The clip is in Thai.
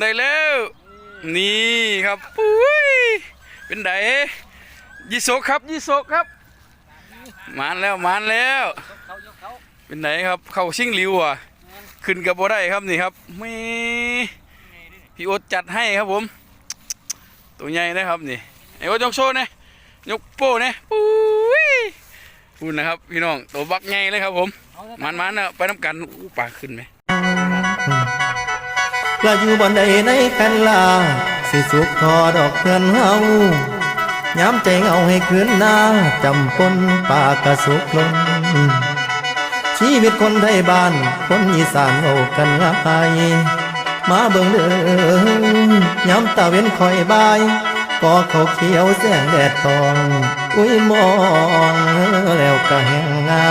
ได้แล้ว นี่ครับปุ้ยเป็นไดยี่โซครับยี่โซครับมานแล้วมานแล้วเขายกเขาเป็นไหนครับเข้าชิงหลิวอะขึ้นกับบ่ได้ครับนี่ครับมีพี่โอ๊ตจัดให้ครับผม ตัวใหญ่นะครับนี่ไอ้โอ๊ตยกโชว์นะยกโป้นะปุ้ยพูดนะครับพี่น้องตัวบักใหญ่เลยครับผมเอาแล้วมันมันๆนะไปน้ำกันอู้ปลาขึ้นไหม ลาอยู่บนใดในกันลา สิสุขทอดอกเพื่อนเฮาย้ำใจเงาให้คืนหน้า จำปนป่ากระสุกลง ชีวิตคนไทยบ้าน คนอีสานเอากันง่ายมาเบิ่งเด้อย้ำตาเว้นคอยบายก็เขาเขียวแสงแดดทอง อุ้ยมองแล้วก็แหงงา